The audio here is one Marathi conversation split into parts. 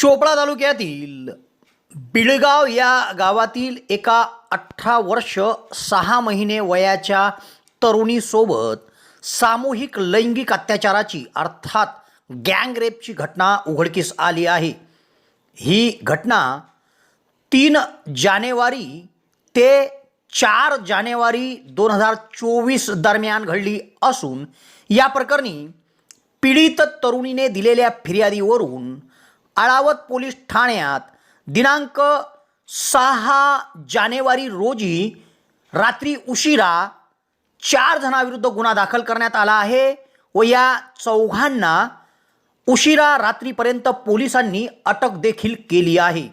चोपडा तालुक्यातील बिळगाव या गावातील एका अठरा वर्ष सहा महिने वयाच्या तरुणीसोबत सामूहिक लैंगिक अत्याचाराची अर्थात गँगरेपची घटना उघडकीस आली आहे. ही घटना तीन जानेवारी ते चार जानेवारी दोन हजार चोवीस दरम्यान घडली असून या प्रकरणी पीडित तरुणीने दिलेल्या फिर्यादीवरून आळावत पोलीस ठाण्यात दिनांक सहा जानेवारी रोजी रात्री उशिरा चार जणांविरुद्ध गुन्हा दाखल करण्यात आला आहे व या चौघांना उशिरा रात्रीपर्यंत पोलिसांनी अटक देखील केली आहे.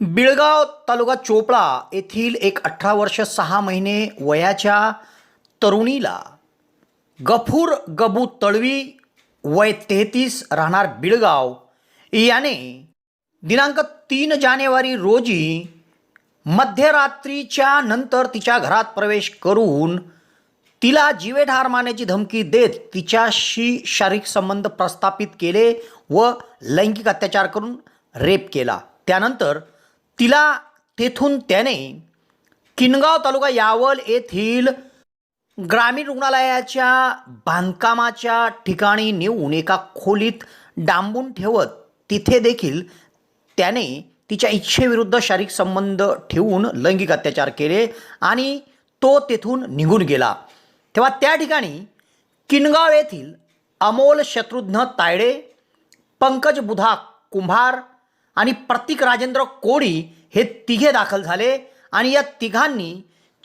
बिळगाव तालुका चोपळा येथील एक अठरा वर्ष सहा महिने वयाच्या तरुणीला गफूर गबू तळवी वय तेहतीस राहणार बिळगाव याने दिनांक तीन जानेवारी रोजी मध्यरात्रीच्या नंतर तिच्या घरात प्रवेश करून तिला जीवेठार मारण्याची धमकी देत तिच्याशी शारीरिक संबंध प्रस्थापित केले व लैंगिक अत्याचार करून रेप केला. त्यानंतर तिला तेथून त्याने किनगाव तालुका यावल येथील ग्रामीण रुग्णालयाच्या बांधकामाच्या ठिकाणी नेऊन एका खोलीत डांबून ठेवत तिथे देखील त्याने तिच्या इच्छेविरुद्ध शारीरिक संबंध ठेवून लैंगिक अत्याचार केले आणि तो तेथून निघून गेला. तेव्हा त्या ठिकाणी किनगाव येथील अमोल शत्रुघ्न तायडे पंकज बुधा कुंभार आणि प्रतीक राजेंद्र कोळी हे तिघे दाखल झाले आणि या तिघांनी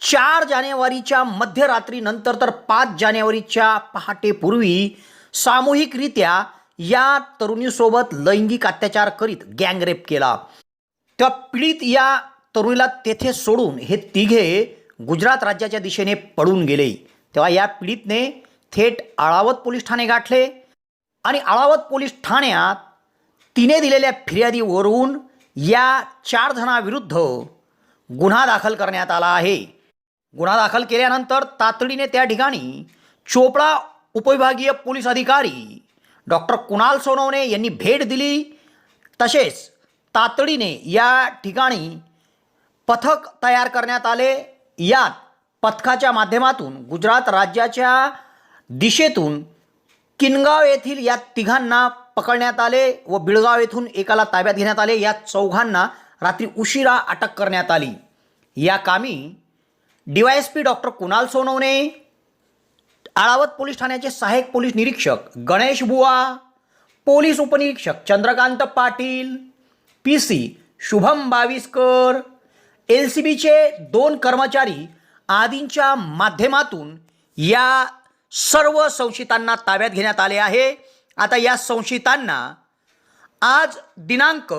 चार जानेवारीच्या मध्यरात्रीनंतर तर पाच जानेवारीच्या पहाटेपूर्वी सामूहिकरित्या या तरुणीसोबत लैंगिक अत्याचार करीत गँगरेप केला. तेव्हा पीडित या तरुणीला तेथे सोडून हे तिघे गुजरात राज्याच्या दिशेने पळून गेले. तेव्हा या पीडितने थेट आळावत पोलीस ठाणे गाठले आणि आळावत पोलीस ठाण्यात तिने दिलेल्या फिर्यादीवरून या चार जणांविरुद्ध गुन्हा दाखल करण्यात आला आहे. गुन्हा दाखल केल्यानंतर तातडीने त्या ठिकाणी चोपडा उपविभागीय पोलीस अधिकारी डॉक्टर कुणाल सोनवणे यांनी भेट दिली. तसेच तातडीने या ठिकाणी पथक तयार करण्यात आले. यात पथकाच्या माध्यमातून गुजरात राज्याच्या दिशेतून किनगाव येथील या तिघांना पकडण्यात आले व बिळगाव येथून एकाला ताब्यात घेण्यात आले. या चौघांना रात्री उशिरा अटक करण्यात आली. या कामी पी डॉक्टर कुणाल सोनवणे आळावत पोलीस ठाण्याचे सहाय्यक पोलीस निरीक्षक गणेश बुवा पोलीस उपनिरीक्षक Chandrakant Patil P C Shubham Bawiskar L C बीचे दोन कर्मचारी आदींच्या माध्यमातून या सर्व संशयितांना ताब्यात घेण्यात आले आहे. आता या संशयितांना आज दिनांक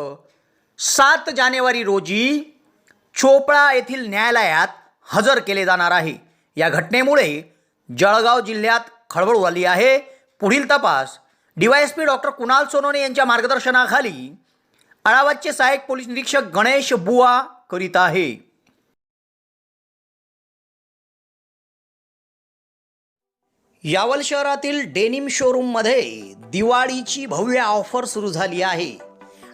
सात जानेवारी रोजी चोपळा येथील न्यायालयात हजर केले जाणार आहे. या घटनेमुळे जळगाव जिल्ह्यात खळबळ उडाली आहे. पुढील तपास डीवायएसपी डॉक्टर कुणाल सोनोने यांच्या मार्गदर्शनाखाली अळावतचे सहाय्यक पोलीस निरीक्षक गणेश बुवा करीत आहे. यावल शहरातील डेनिम शोरूममध्ये दिवाळीची भव्य ऑफर सुरू झाली आहे.